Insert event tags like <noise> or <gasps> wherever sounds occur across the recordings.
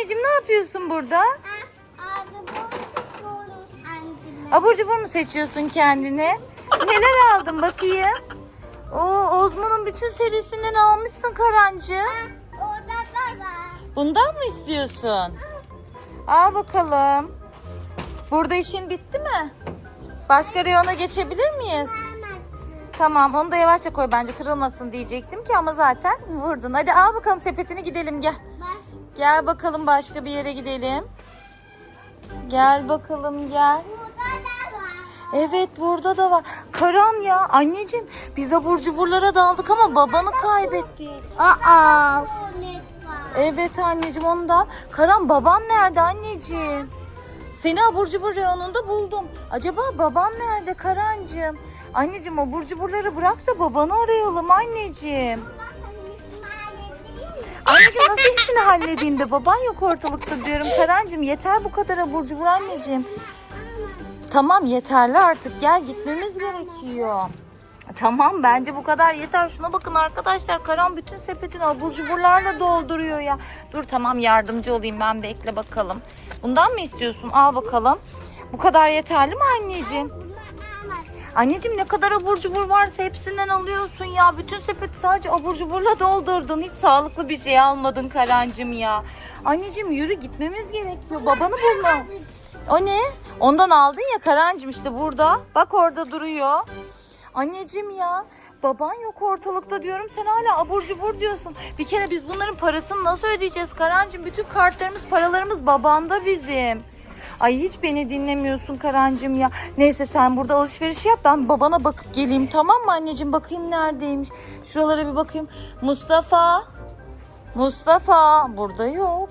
anneciğim ne yapıyorsun burada? Anneme. Abur cubur mu seçiyorsun kendine? Neler aldın bakayım? Oo, Ozmo'nun bütün serisinden almışsın Karancı. Var. Bundan mı istiyorsun? Al bakalım. Burada işin bitti mi? Başka reyona geçebilir miyiz? Tamam onu da yavaşça koy bence kırılmasın diyecektim ki ama zaten vurdun. Hadi al bakalım sepetini gidelim gel. Gel bakalım başka bir yere gidelim. Gel bakalım gel. Burada da var. Evet burada da var. Karan ya anneciğim biz abur cuburlara daldık ama babanı kaybettik. Aa. Evet anneciğim onu da. Karan baban nerede anneciğim? Seni abur cubur reyonunda buldum. Acaba baban nerede Karancığım? Anneciğim abur cuburları bırak da babanı arayalım anneciğim. Anneciğim nasıl işini halledeyim de baban yok ortalıkta diyorum. Karancığım yeter bu kadar abur cubur anneciğim. Tamam yeterli artık gel gitmemiz gerekiyor. Tamam bence bu kadar yeter. Şuna bakın arkadaşlar Karan bütün sepetini abur cuburlarla dolduruyor ya. Dur tamam yardımcı olayım ben bekle bakalım. Bundan mı istiyorsun? Al bakalım. Bu kadar yeterli mi anneciğim? Anneciğim ne kadar abur cubur varsa hepsinden alıyorsun ya. Bütün sepeti sadece abur cuburla doldurdun. Hiç sağlıklı bir şey almadın Karancığım ya. Anneciğim yürü gitmemiz gerekiyor. Babanı bulma. O ne? Ondan aldın ya Karancığım işte burada. Bak orada duruyor. Anneciğim ya baban yok ortalıkta diyorum sen hala abur cubur diyorsun. Bir kere biz bunların parasını nasıl ödeyeceğiz Karancığım? Bütün kartlarımız paralarımız babanda bizim. Ay hiç beni dinlemiyorsun Karancığım ya. Neyse sen burada alışveriş yap ben babana bakıp geleyim tamam mı anneciğim? Bakayım neredeymiş. Şuralara bir bakayım. Mustafa. Mustafa burada yok.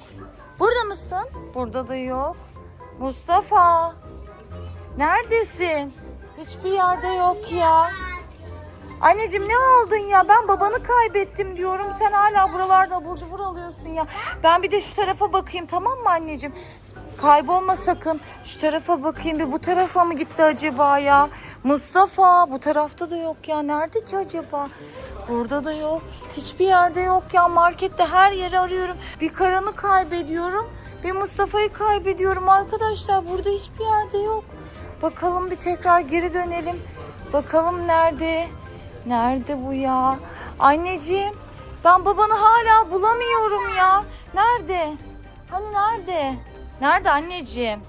Burada mısın? Burada da yok. Mustafa. Neredesin? Hiçbir yerde yok ya. Anneciğim ne aldın ya? Ben babanı kaybettim diyorum. Sen hala buralarda abur cubur alıyorsun ya. Ben bir de şu tarafa bakayım tamam mı anneciğim? Kaybolma sakın. Şu tarafa bakayım bir bu tarafa mı gitti acaba ya? Mustafa bu tarafta da yok ya. Nerede ki acaba? Burada da yok. Hiçbir yerde yok ya. Markette her yeri arıyorum. Bir Karan'ı kaybediyorum. Bir Mustafa'yı kaybediyorum arkadaşlar. Burada hiçbir yerde yok. Bakalım bir tekrar geri dönelim. Bakalım nerede? Nerede bu ya? Anneciğim ben babanı hala bulamıyorum ya. Nerede? Hani nerede? Nerede anneciğim?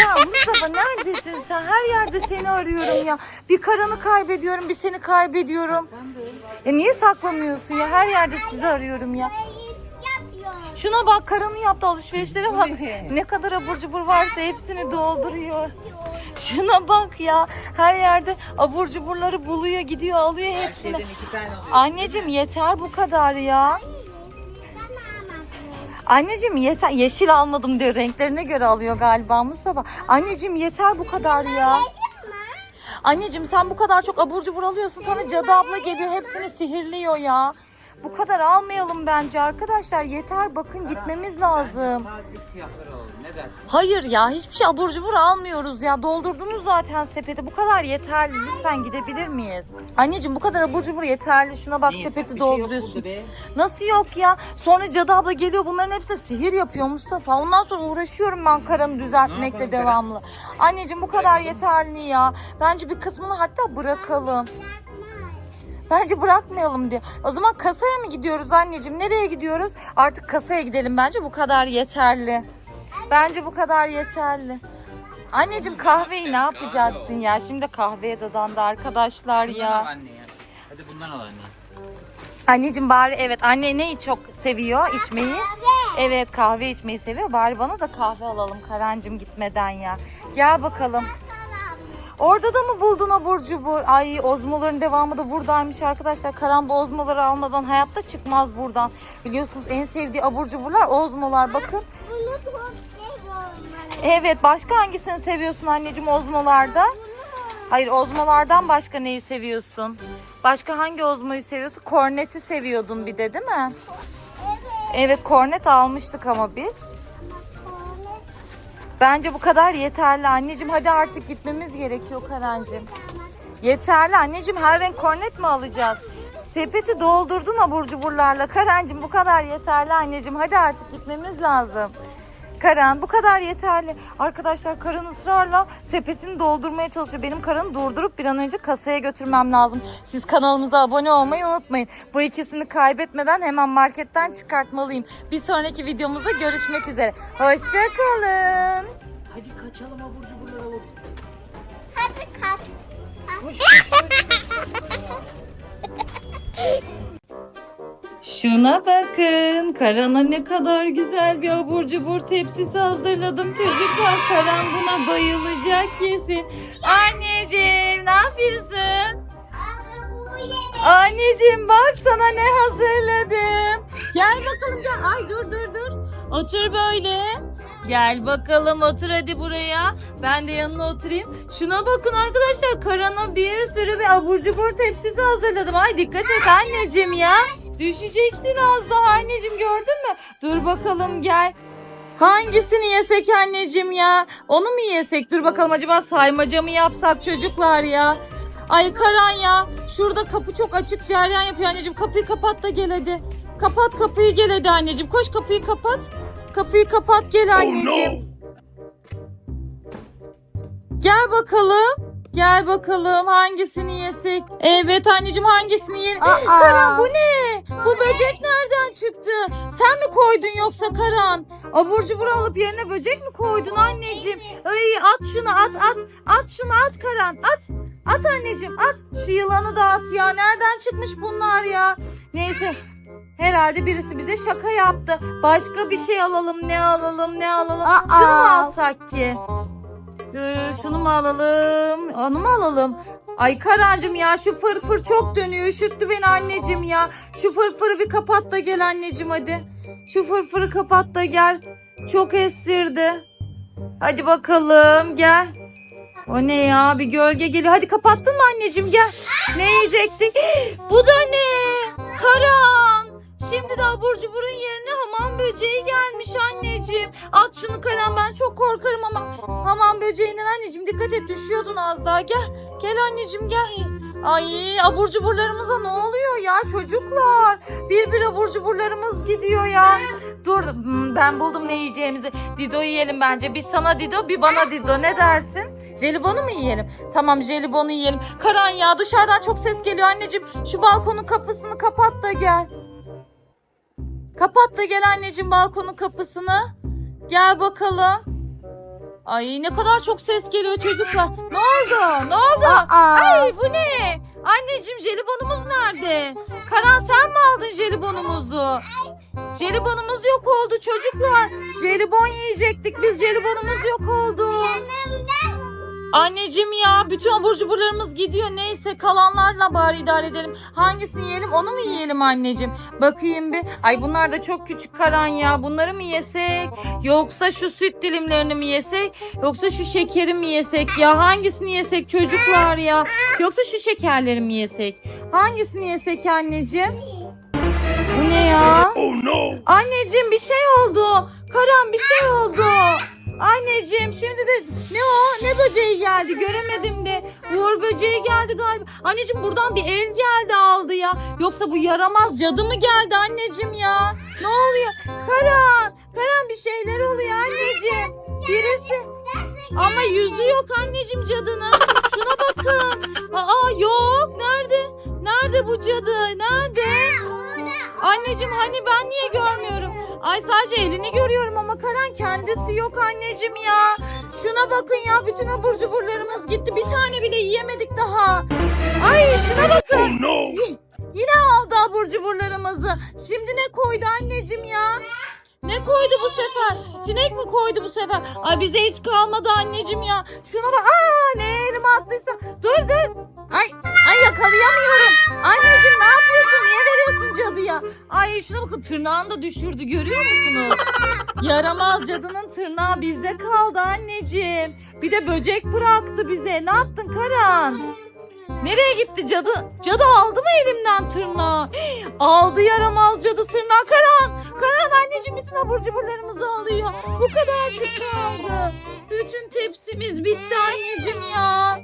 Ya Mustafa neredesin sen? Her yerde seni arıyorum ya. Bir karanı kaybediyorum, bir seni kaybediyorum. E niye saklamıyorsun ya? Her yerde sizi arıyorum ya. Şuna bak karanı yaptı alışverişlere bak. Ne kadar abur cubur varsa hepsini dolduruyor. Şuna bak ya. Her yerde abur cuburları buluyor, gidiyor, alıyor hepsini. Anneciğim yeter bu kadar ya. Anneciğim yeter. Yeşil almadım diyor. Renklerine göre alıyor galiba Mustafa. Anneciğim yeter bu kadar ya. Anneciğim sen bu kadar çok abur cubur alıyorsun. Sonra cadı abla geliyor hepsini sihirliyor ya. Bu kadar almayalım bence arkadaşlar. Yeter bakın gitmemiz lazım. Sadece siyahları alalım. Ne dersin? Hayır ya hiçbir şey abur cubur almıyoruz ya. Doldurdunuz zaten sepeti. Bu kadar yeterli. Lütfen gidebilir miyiz? Anneciğim bu kadar abur cubur yeterli. Şuna bak Niye? sepeti Bir şey yok dolduruyorsun. burada be. Nasıl yok ya? Sonra cadı abla geliyor bunların hepsi sihir yapıyor Mustafa. Ondan sonra uğraşıyorum ben karanı düzeltmekle yapalım devamlı. Anneciğim bu kadar yeterli ya. Bence bir kısmını hatta bırakalım. Bence bırakmayalım diyor. O zaman kasaya mı gidiyoruz anneciğim? Nereye gidiyoruz? Artık kasaya gidelim bence bu kadar yeterli. Bence bu kadar yeterli. Anneciğim kahveyi ne yapacaksın ya? Şimdi kahveye dadandı arkadaşlar Bundan ya. al anne ya. Hadi bundan al anne. Anneciğim bari evet anne neyi çok seviyor içmeyi? Evet kahve içmeyi seviyor. Bari bana da kahve alalım Karancım gitmeden ya. Gel bakalım. Orada da mı buldun abur cubur? Ay ozmoların devamı da buradaymış arkadaşlar. Karan bu ozmoları almadan hayatta çıkmaz buradan. Biliyorsunuz en sevdiği abur cuburlar ozmolar bakın. Evet başka hangisini seviyorsun anneciğim ozmolarda? Hayır ozmolardan başka neyi seviyorsun? Başka hangi ozmoyu seviyorsun? Korneti seviyordun bir de değil mi? Evet. Evet kornet almıştık ama biz. Bence bu kadar yeterli anneciğim. Hadi artık gitmemiz gerekiyor Karancığım. Yeterli anneciğim. Her renk kornet mi alacağız? Sepeti doldurdum abur cuburlarla. Karancığım bu kadar yeterli anneciğim. Hadi artık gitmemiz lazım. Karan bu kadar yeterli. Arkadaşlar Karan ısrarla sepetini doldurmaya çalışıyor. Benim Karan'ı durdurup bir an önce kasaya götürmem lazım. Siz kanalımıza abone olmayı unutmayın. Bu ikisini kaybetmeden hemen marketten çıkartmalıyım. Bir sonraki videomuzda görüşmek üzere. Hoşçakalın. Hadi kaçalım abur cuburları alıp. Hadi kalk. <laughs> Şuna bakın. Karan'a ne kadar güzel bir abur cubur tepsisi hazırladım çocuklar. Karan buna bayılacak kesin. Anneciğim ne yapıyorsun? Anneciğim bak sana ne hazırladım. Gel bakalım gel. Ay dur dur dur. Otur böyle. Gel bakalım otur hadi buraya. Ben de yanına oturayım. Şuna bakın arkadaşlar. Karan'a bir sürü bir abur cubur tepsisi hazırladım. Ay dikkat et anneciğim ya. Düşecektin az daha anneciğim gördün mü? Dur bakalım gel. Hangisini yesek anneciğim ya? Onu mu yesek? Dur bakalım acaba saymaca mı yapsak çocuklar ya? Ay Karan ya. Şurada kapı çok açık cereyan yapıyor anneciğim. Kapıyı kapat da gel hadi. Kapat kapıyı gel hadi anneciğim. Koş kapıyı kapat. Kapıyı kapat gel anneciğim. Gel bakalım. Gel bakalım hangisini yesek? Evet anneciğim hangisini yiyelim? Aa. Karan bu ne? Bu böcek nereden çıktı? Sen mi koydun yoksa Karan? Abur cubur alıp yerine böcek mi koydun anneciğim? Ay at şunu at at. At şunu at Karan at. At anneciğim at. Şu yılanı da at ya. Nereden çıkmış bunlar ya? Neyse. Herhalde birisi bize şaka yaptı. Başka bir şey alalım. Ne alalım? Ne alalım? Aa. Şunu mu alsak ki? Ee, şunu mu alalım? Onu mu alalım? Ay Karancığım ya şu fırfır çok dönüyor. Üşüttü beni anneciğim ya. Şu fırfırı bir kapat da gel anneciğim hadi. Şu fırfırı kapat da gel. Çok estirdi. Hadi bakalım gel. O ne ya bir gölge geliyor. Hadi kapattın mı anneciğim gel. Ne yiyecektik? <gasps> Bu da ne? Karan. Şimdi de abur cuburun yerine hamam böceği gelmiş anneciğim. At şunu Karan ben çok korkarım ama. Hamam böceğinden anneciğim dikkat et düşüyordun az daha. Gel. Gel anneciğim gel. Ay abur cuburlarımıza ne oluyor ya çocuklar? Bir bir abur cuburlarımız gidiyor ya. Dur hmm, ben buldum ne yiyeceğimizi. Dido yiyelim bence. Bir sana Dido bir bana Dido ne dersin? Jelibonu mu yiyelim? Tamam jelibonu yiyelim. Karan ya dışarıdan çok ses geliyor anneciğim. Şu balkonun kapısını kapat da gel. Kapat da gel anneciğim balkonun kapısını. Gel bakalım. Ay ne kadar çok ses geliyor çocuklar. Ne oldu? Ne oldu? Aa. Ay bu ne? Anneciğim jelibonumuz nerede? Karan sen mi aldın jelibonumuzu? Jelibonumuz yok oldu çocuklar. Jelibon yiyecektik biz jelibonumuz yok oldu. Anneciğim ya bütün abur cuburlarımız gidiyor. Neyse kalanlarla bari idare edelim. Hangisini yiyelim onu mu yiyelim anneciğim? Bakayım bir. Ay bunlar da çok küçük Karan ya. Bunları mı yesek? Yoksa şu süt dilimlerini mi yesek? Yoksa şu şekeri mi yesek ya? Hangisini yesek çocuklar ya? Yoksa şu şekerleri mi yesek? Hangisini yesek anneciğim? Bu ne ya? Anneciğim bir şey oldu. Karan bir şey oldu. Anneciğim şimdi de ne o? Ne böceği geldi göremedim de. Uğur böceği geldi galiba. Anneciğim buradan bir el geldi aldı ya. Yoksa bu yaramaz cadı mı geldi anneciğim ya? Ne oluyor? Karan, Karan bir şeyler oluyor anneciğim. Birisi ama yüzü yok anneciğim cadının. Şuna bakın. Aa yok. Nerede? Nerede bu cadı? Nerede? Anneciğim hani ben niye görmüyorum? Ay sadece elini görüyorum ama Karan kendisi yok anneciğim ya. Şuna bakın ya bütün abur cuburlarımız gitti. Bir tane bile yiyemedik daha. Ay şuna bakın. Yine aldı abur cuburlarımızı. Şimdi ne koydu anneciğim ya? Ne koydu bu sefer? Sinek mi koydu bu sefer? Ay bize hiç kalmadı anneciğim ya. Şuna bak. Aa ne elime attıysa. Dur dur. Ay, ay yakalayamıyorum. Anneciğim ne yapıyorsun? Niye veriyorsun cadıya? Ay şuna bakın tırnağını da düşürdü görüyor musunuz? Yaramaz cadının tırnağı bizde kaldı anneciğim. Bir de böcek bıraktı bize. Ne yaptın Karan? Nereye gitti cadı? Cadı aldı mı elimden tırnağı? <gasps> aldı yaramaz cadı tırnağı. Karan! Karan anneciğim bütün abur cuburlarımızı alıyor. Bu kadarcık kaldı. Bütün tepsimiz bitti anneciğim ya.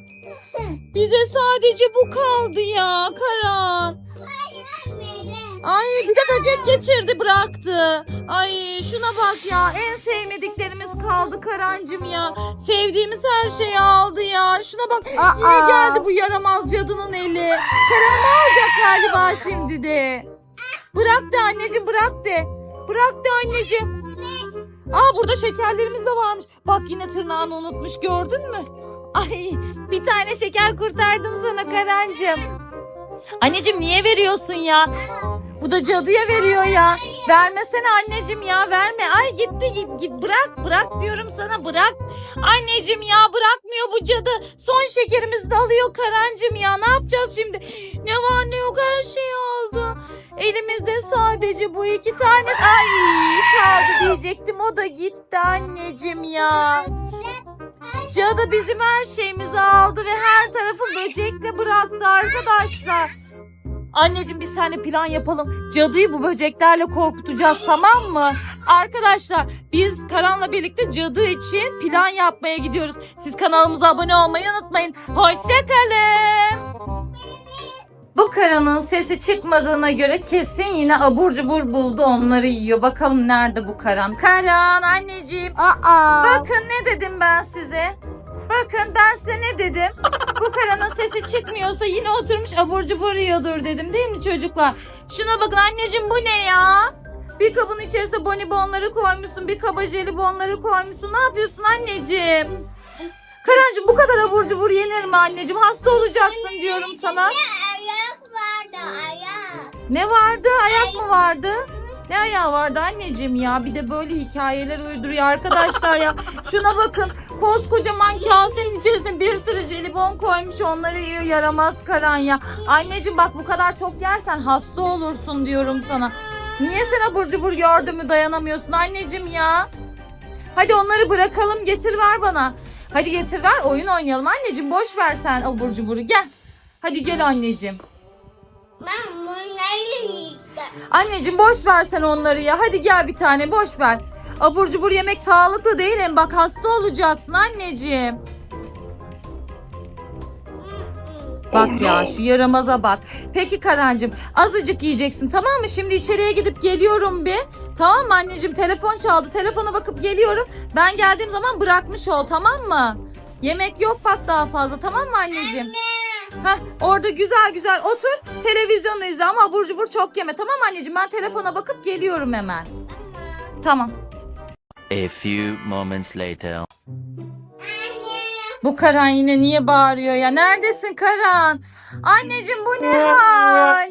Bize sadece bu kaldı ya Karan. Ay bir de böcek getirdi bıraktı. Ay şuna bak ya en sevmediklerimiz kaldı Karancım ya. Sevdiğimiz her şeyi aldı ya. Şuna bak yine Aa. geldi bu yaramaz cadının eli. Karanımı alacak galiba şimdi de. Bırak de anneciğim bırak de. Bırak de anneciğim. Aa burada şekerlerimiz de varmış. Bak yine tırnağını unutmuş gördün mü? Ay bir tane şeker kurtardım sana Karancım. Anneciğim niye veriyorsun ya? Bu da cadıya veriyor ya. Vermesene anneciğim ya verme. Ay gitti git git bırak bırak diyorum sana bırak. Anneciğim ya bırakmıyor bu cadı. Son şekerimizi de alıyor Karancım ya. Ne yapacağız şimdi? Ne var ne yok her şeyi aldı. Elimizde sadece bu iki tane ay kaldı diyecektim. O da gitti anneciğim ya. Cadı bizim her şeyimizi aldı ve her tarafı böcekle bıraktı arkadaşlar. Anneciğim bir tane plan yapalım. Cadıyı bu böceklerle korkutacağız tamam mı? Arkadaşlar biz Karan'la birlikte cadı için plan yapmaya gidiyoruz. Siz kanalımıza abone olmayı unutmayın. Hoşçakalın. Bu Karan'ın sesi çıkmadığına göre kesin yine abur cubur buldu onları yiyor. Bakalım nerede bu Karan? Karan anneciğim. Aa. Bakın ne dedim ben size. Bakın ben size ne dedim. Bu karanın sesi çıkmıyorsa yine oturmuş abur cubur yiyordur dedim değil mi çocuklar? Şuna bakın anneciğim bu ne ya? Bir kabın içerisine bonibonları koymuşsun. Bir kaba jelibonları koymuşsun. Ne yapıyorsun anneciğim? Karancığım bu kadar abur cubur yenir mi anneciğim? Hasta olacaksın diyorum sana. Ayak vardı ayak. Ne vardı? Ayak mı vardı? Ne ayağı vardı anneciğim ya? Bir de böyle hikayeler uyduruyor arkadaşlar ya. Şuna bakın. Koskocaman kasenin içerisine bir sürü jelibon koymuş. Onları yiyor yaramaz karan ya. Anneciğim bak bu kadar çok yersen hasta olursun diyorum sana. Niye sen abur cubur gördün mü dayanamıyorsun anneciğim ya? Hadi onları bırakalım getir ver bana. Hadi getir ver oyun oynayalım anneciğim boş ver sen abur cuburu gel. Hadi gel anneciğim. Ben bunları. Anneciğim boş ver sen onları ya. Hadi gel bir tane boş ver. Abur cubur yemek sağlıklı değil hem bak hasta olacaksın anneciğim. Bak ya şu yaramaza bak. Peki Karancığım azıcık yiyeceksin tamam mı? Şimdi içeriye gidip geliyorum bir. Tamam mı anneciğim telefon çaldı. Telefona bakıp geliyorum. Ben geldiğim zaman bırakmış ol tamam mı? Yemek yok bak daha fazla tamam mı anneciğim? Heh, orada güzel güzel otur. Televizyonu izle ama abur cubur çok yeme. Tamam anneciğim? Ben telefona bakıp geliyorum hemen. Tamam. A few moments later. Bu Karan yine niye bağırıyor ya? Neredesin Karan? Anneciğim bu ne hal?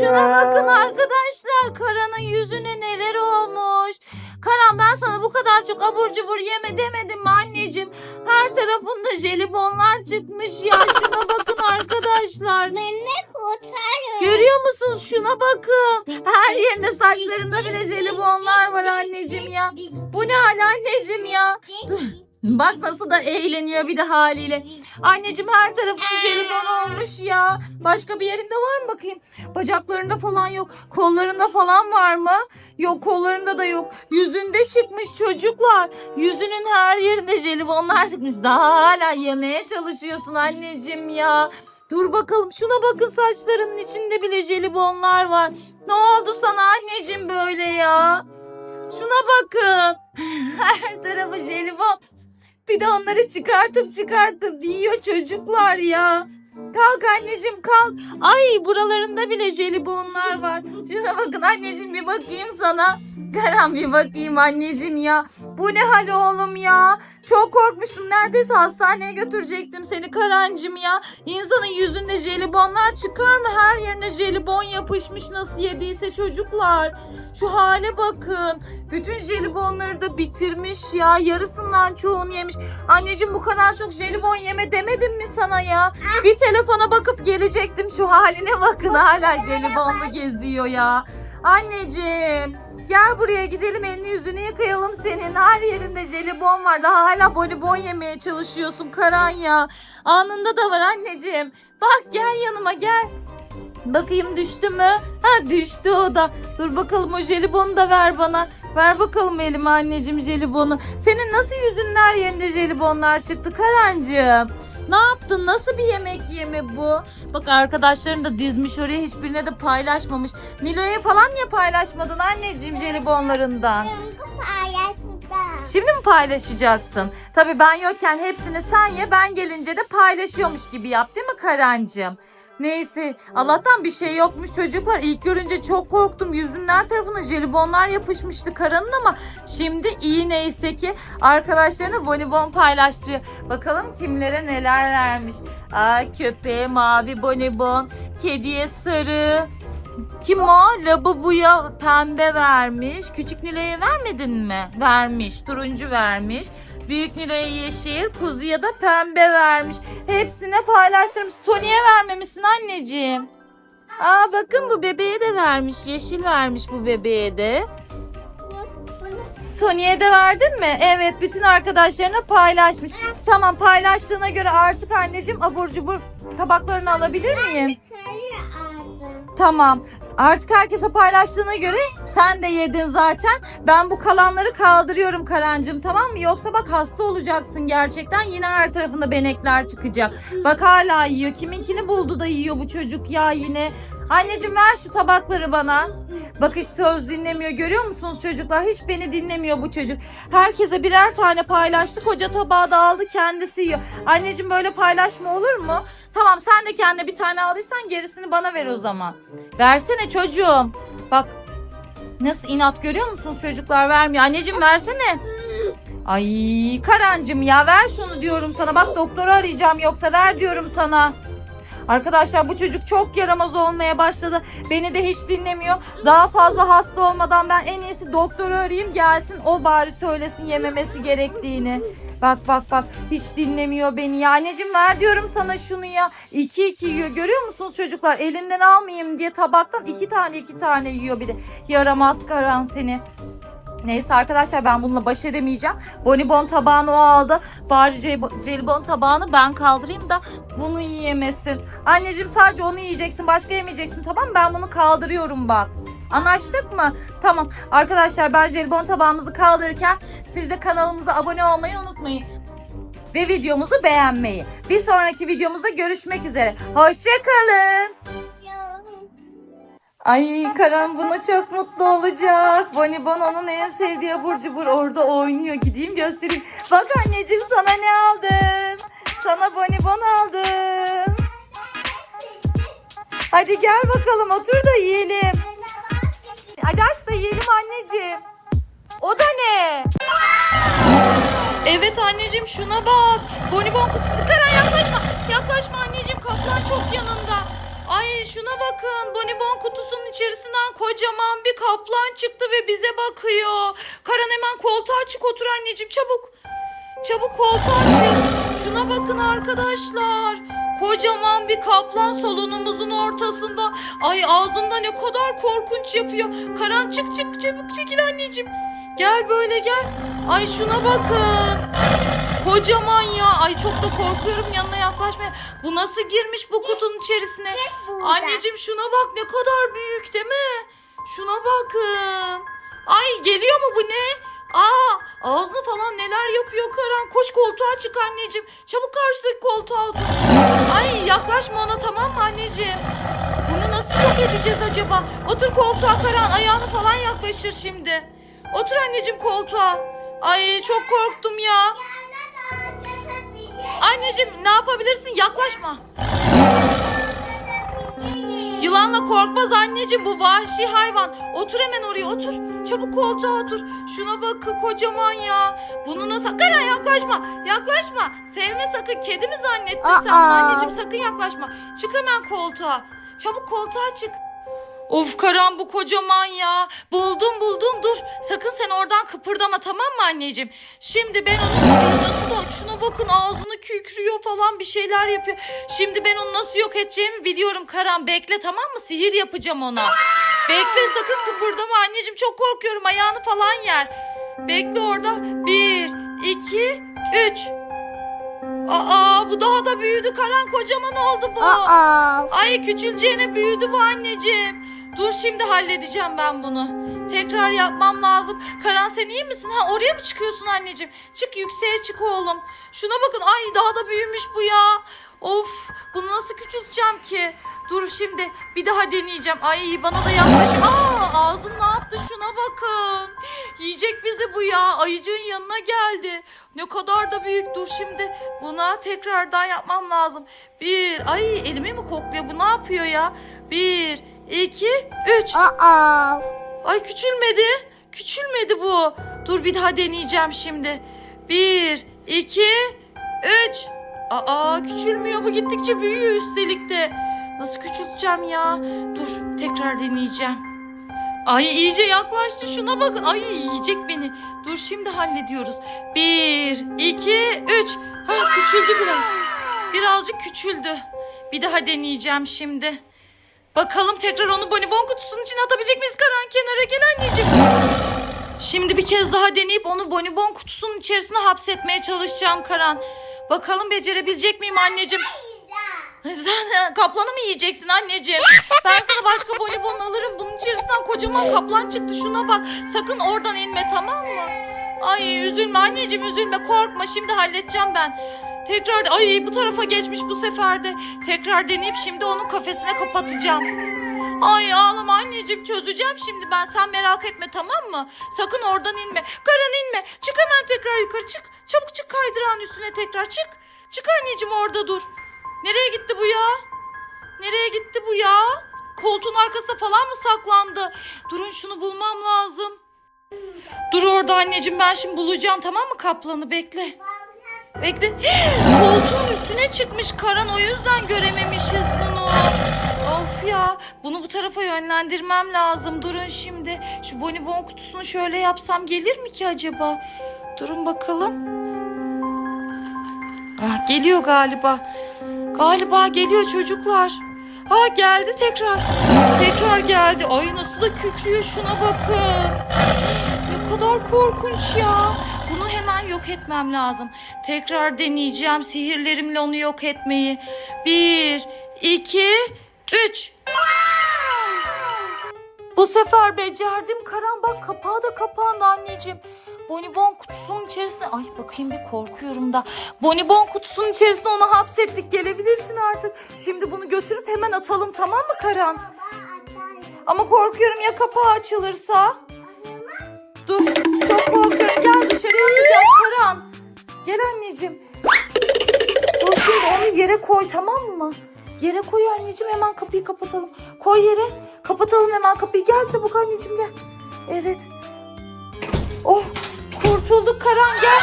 Şuna bakın arkadaşlar. Karan'ın yüzüne neler olmuş. Karan ben sana bu kadar çok abur cubur yeme demedim mi anneciğim? Her tarafında jelibonlar çıkmış ya. Şuna bakın arkadaşlar. Beni kurtarın. Görüyor musunuz? Şuna bakın. Her yerinde saçlarında bile jelibonlar var anneciğim ya. Bu ne hal anneciğim ya? Dur. Bak nasıl da eğleniyor bir de haliyle. Anneciğim her tarafın jelibon olmuş ya. Başka bir yerinde var mı bakayım? Bacaklarında falan yok. Kollarında falan var mı? Yok kollarında da yok. Yüzünde çıkmış çocuklar. Yüzünün her yerinde jelibonlar çıkmış. Daha hala yemeye çalışıyorsun anneciğim ya. Dur bakalım şuna bakın saçlarının içinde bile jelibonlar var. Ne oldu sana anneciğim böyle ya? Şuna bakın. <laughs> Her tarafı jelibon. Bir de onları çıkartıp çıkartıp yiyor çocuklar ya. Kalk anneciğim kalk. Ay buralarında bile jelibonlar var. Şuna bakın anneciğim bir bakayım sana. Karan bir bakayım anneciğim ya. Bu ne hal oğlum ya. Çok korkmuştum. Neredeyse hastaneye götürecektim seni Karancım ya. İnsanın yüzünde jelibonlar çıkar mı? Her yerine jelibon yapışmış nasıl yediyse çocuklar. Şu hale bakın. Bütün jelibonları da bitirmiş ya. Yarısından çoğunu yemiş. Anneciğim bu kadar çok jelibon yeme demedim mi sana ya? Bir telefona bakıp gelecektim. Şu haline bakın hala jelibonlu geziyor ya. Anneciğim gel buraya gidelim elini yüzünü yıkayalım senin. Her yerinde jelibon var. Daha hala bonibon yemeye çalışıyorsun Karan ya. Anında da var anneciğim. Bak gel yanıma gel. Bakayım düştü mü? Ha düştü o da. Dur bakalım o jelibonu da ver bana. Ver bakalım elime anneciğim jelibonu. Senin nasıl yüzünün her yerinde jelibonlar çıktı Karancığım? Ne yaptın? Nasıl bir yemek yeme bu? Bak arkadaşların da dizmiş oraya hiçbirine de paylaşmamış. Nilo'ya falan niye paylaşmadın anneciğim jelibonlarından? Şimdi mi paylaşacaksın? Tabii ben yokken hepsini sen ye ben gelince de paylaşıyormuş gibi yap değil mi Karancığım? Neyse Allah'tan bir şey yokmuş çocuklar. İlk görünce çok korktum. Yüzünün her tarafına jelibonlar yapışmıştı Karan'ın ama şimdi iyi neyse ki arkadaşlarına bonibon paylaştırıyor. Bakalım kimlere neler vermiş. Aa, köpeğe mavi bonibon, kediye sarı, kim o? Labubu'ya pembe vermiş. Küçük Nilay'a vermedin mi? Vermiş. Turuncu vermiş. Büyük Nilay'a yeşil, kuzuya da pembe vermiş. Hepsine paylaştırmış. Sony'e vermemişsin anneciğim. Aa bakın bu bebeğe de vermiş. Yeşil vermiş bu bebeğe de. Sony'e de verdin mi? Evet bütün arkadaşlarına paylaşmış. Tamam paylaştığına göre artık anneciğim abur cubur tabaklarını alabilir miyim? Tamam. Artık herkese paylaştığına göre sen de yedin zaten. Ben bu kalanları kaldırıyorum Karancığım tamam mı? Yoksa bak hasta olacaksın gerçekten. Yine her tarafında benekler çıkacak. Bak hala yiyor. Kiminkini buldu da yiyor bu çocuk ya yine. Anneciğim ver şu tabakları bana. Bak hiç söz dinlemiyor. Görüyor musunuz çocuklar? Hiç beni dinlemiyor bu çocuk. Herkese birer tane paylaştı. Koca tabağı da aldı kendisi yiyor. Anneciğim böyle paylaşma olur mu? Tamam sen de kendine bir tane aldıysan gerisini bana ver o zaman. Versene çocuğum. Bak nasıl inat görüyor musunuz çocuklar vermiyor. Anneciğim versene. Ay Karancım ya ver şunu diyorum sana. Bak doktoru arayacağım yoksa ver diyorum sana. Arkadaşlar bu çocuk çok yaramaz olmaya başladı. Beni de hiç dinlemiyor. Daha fazla hasta olmadan ben en iyisi doktoru arayayım gelsin. O bari söylesin yememesi gerektiğini. Bak bak bak hiç dinlemiyor beni ya. Anneciğim ver diyorum sana şunu ya. İki iki yiyor. Görüyor musunuz çocuklar? Elinden almayayım diye tabaktan iki tane iki tane yiyor bir de. Yaramaz karan seni. Neyse arkadaşlar ben bununla baş edemeyeceğim. Bonibon tabağını o aldı. Bari jel- jelibon tabağını ben kaldırayım da bunu yiyemesin. Anneciğim sadece onu yiyeceksin. Başka yemeyeceksin tamam mı? Ben bunu kaldırıyorum bak. Anlaştık mı? Tamam. Arkadaşlar ben jelibon tabağımızı kaldırırken siz de kanalımıza abone olmayı unutmayın. Ve videomuzu beğenmeyi. Bir sonraki videomuzda görüşmek üzere. Hoşçakalın. Ay Karan buna çok mutlu olacak. Bonibon onun en sevdiği abur cubur orada oynuyor. Gideyim göstereyim. Bak anneciğim sana ne aldım. Sana bonibon aldım. Hadi gel bakalım otur da yiyelim. Hadi aç da yiyelim anneciğim. O da ne? Evet anneciğim şuna bak. Bonibon kutusu. Karan yaklaşma. Yaklaşma anneciğim kaplan çok yanında. Ay şuna bakın. Bonibon kutusunun içerisinden kocaman bir kaplan çıktı ve bize bakıyor. Karan hemen koltuğa çık otur anneciğim çabuk. Çabuk koltuğa çık. Şuna bakın arkadaşlar. Kocaman bir kaplan salonumuzun ortasında. Ay ağzında ne kadar korkunç yapıyor. Karan çık çık çabuk çekil anneciğim. Gel böyle gel. Ay şuna bakın. Kocaman ya. Ay çok da korkuyorum yanına yaklaşmaya. Bu nasıl girmiş bu kutunun içerisine? Anneciğim şuna bak ne kadar büyük değil mi? Şuna bakın. Ay geliyor mu bu ne? Aa ağzını falan neler yapıyor Karan. Koş koltuğa çık anneciğim. Çabuk karşıdaki koltuğa otur. Ay yaklaşma ona tamam mı anneciğim? Bunu nasıl yok edeceğiz acaba? Otur koltuğa Karan. Ayağını falan yaklaşır şimdi. Otur anneciğim koltuğa. Ay çok korktum ya. Anneciğim ne yapabilirsin? Yaklaşma. Yılanla korkmaz anneciğim bu vahşi hayvan. Otur hemen oraya otur. Çabuk koltuğa otur. Şuna bak kocaman ya. Bunu nasıl... Karan yaklaşma. Yaklaşma. Sevme sakın. Kedi mi zannettin sen bunu Aa. anneciğim? Sakın yaklaşma. Çık hemen koltuğa. Çabuk koltuğa çık. Of Karan bu kocaman ya. Buldum buldum dur. Sakın sen kıpırdama tamam mı anneciğim? Şimdi ben onu nasıl da şuna bakın ağzını kükrüyor falan bir şeyler yapıyor. Şimdi ben onu nasıl yok edeceğimi biliyorum Karan. Bekle tamam mı? Sihir yapacağım ona. Bekle sakın kıpırdama anneciğim çok korkuyorum ayağını falan yer. Bekle orada. Bir, iki, üç. Aa bu daha da büyüdü Karan kocaman oldu bu. Aa. Ay küçüleceğine büyüdü bu anneciğim. Dur şimdi halledeceğim ben bunu. Tekrar yapmam lazım. Karan sen iyi misin? Ha oraya mı çıkıyorsun anneciğim? Çık yükseğe çık oğlum. Şuna bakın ay daha da büyümüş bu ya. Of bunu nasıl küçülteceğim ki? Dur şimdi bir daha deneyeceğim. Ay bana da yaklaş. Aa ağzın ne yaptı şuna bakın. Yiyecek bizi bu ya. Ayıcığın yanına geldi. Ne kadar da büyük. Dur şimdi buna tekrardan yapmam lazım. Bir ay elimi mi kokluyor bu ne yapıyor ya? Bir iki üç. Aa. Ay küçülmedi. Küçülmedi bu. Dur bir daha deneyeceğim şimdi. Bir, iki, üç. Aa küçülmüyor bu gittikçe büyüyor üstelik de. Nasıl küçülteceğim ya? Dur tekrar deneyeceğim. Ay iyice yaklaştı şuna bakın. Ay yiyecek beni. Dur şimdi hallediyoruz. Bir, iki, üç. Ha küçüldü biraz. Birazcık küçüldü. Bir daha deneyeceğim şimdi. Bakalım tekrar onu bonibon kutusunun içine atabilecek miyiz Karan? Kenara gel anneciğim. Şimdi bir kez daha deneyip onu bonibon kutusunun içerisine hapsetmeye çalışacağım Karan. Bakalım becerebilecek miyim anneciğim? Sen kaplanı mı yiyeceksin anneciğim? Ben sana başka bonibon alırım. Bunun içerisinden kocaman kaplan çıktı. Şuna bak. Sakın oradan inme tamam mı? Ay üzülme anneciğim üzülme. Korkma şimdi halledeceğim ben. Tekrar ay bu tarafa geçmiş bu sefer de. Tekrar deneyip şimdi onun kafesine kapatacağım. Ay ağlama anneciğim çözeceğim şimdi ben. Sen merak etme tamam mı? Sakın oradan inme. Karan inme. Çık hemen tekrar yukarı çık. Çabuk çık kaydırağın üstüne tekrar çık. Çık anneciğim orada dur. Nereye gitti bu ya? Nereye gitti bu ya? Koltuğun arkasında falan mı saklandı? Durun şunu bulmam lazım. Dur orada anneciğim ben şimdi bulacağım tamam mı kaplanı bekle. Bekle. <gasps> Koltuğun üstüne çıkmış Karan o yüzden görememişiz bunu. Of ya bunu bu tarafa yönlendirmem lazım. Durun şimdi. Şu bonibon kutusunu şöyle yapsam gelir mi ki acaba? Durun bakalım. Ah geliyor galiba. Galiba geliyor çocuklar. Ha geldi tekrar. Tekrar geldi. Ay nasıl da kükrüyor şuna bakın. Ne kadar korkunç ya. Yok etmem lazım. Tekrar deneyeceğim sihirlerimle onu yok etmeyi. Bir, iki, üç. Bu sefer becerdim. Karan bak kapağı da kapandı anneciğim. Bonibon kutusunun içerisine... Ay bakayım bir korkuyorum da. Bonibon kutusunun içerisine onu hapsettik. Gelebilirsin artık. Şimdi bunu götürüp hemen atalım tamam mı Karan? Ama korkuyorum ya kapağı açılırsa. Dur korkuyorum. Gel dışarıya atacağım Karan. Gel anneciğim. Dur şimdi onu yere koy tamam mı? Yere koy anneciğim hemen kapıyı kapatalım. Koy yere. Kapatalım hemen kapıyı. Gel çabuk anneciğim gel. Evet. Oh kurtulduk Karan gel.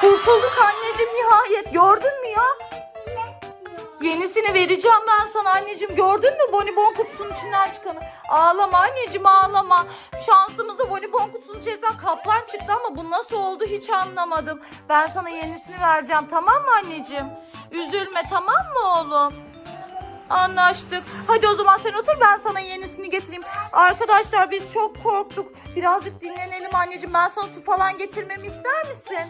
Kurtulduk anneciğim nihayet. Gördün mü ya? Yenisini vereceğim ben sana anneciğim. Gördün mü bonibon kutusunun içinden çıkanı? Ağlama anneciğim ağlama. Şansımıza bonibon kutusunun içerisinden kaplan çıktı ama bu nasıl oldu hiç anlamadım. Ben sana yenisini vereceğim tamam mı anneciğim? Üzülme tamam mı oğlum? Anlaştık. Hadi o zaman sen otur ben sana yenisini getireyim. Arkadaşlar biz çok korktuk. Birazcık dinlenelim anneciğim. Ben sana su falan getirmemi ister misin?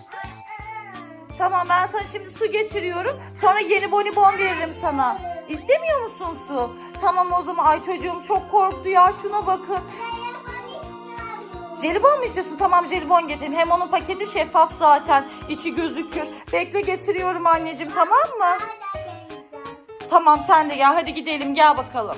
Tamam ben sana şimdi su getiriyorum. Sonra yeni bonibon veririm sana. İstemiyor musun su? Tamam o zaman. Ay çocuğum çok korktu ya. Şuna bakın. Jelibon mu istiyorsun? Tamam jelibon getireyim. Hem onun paketi şeffaf zaten. İçi gözükür. Bekle getiriyorum anneciğim tamam mı? Tamam sen de gel. Hadi gidelim gel bakalım.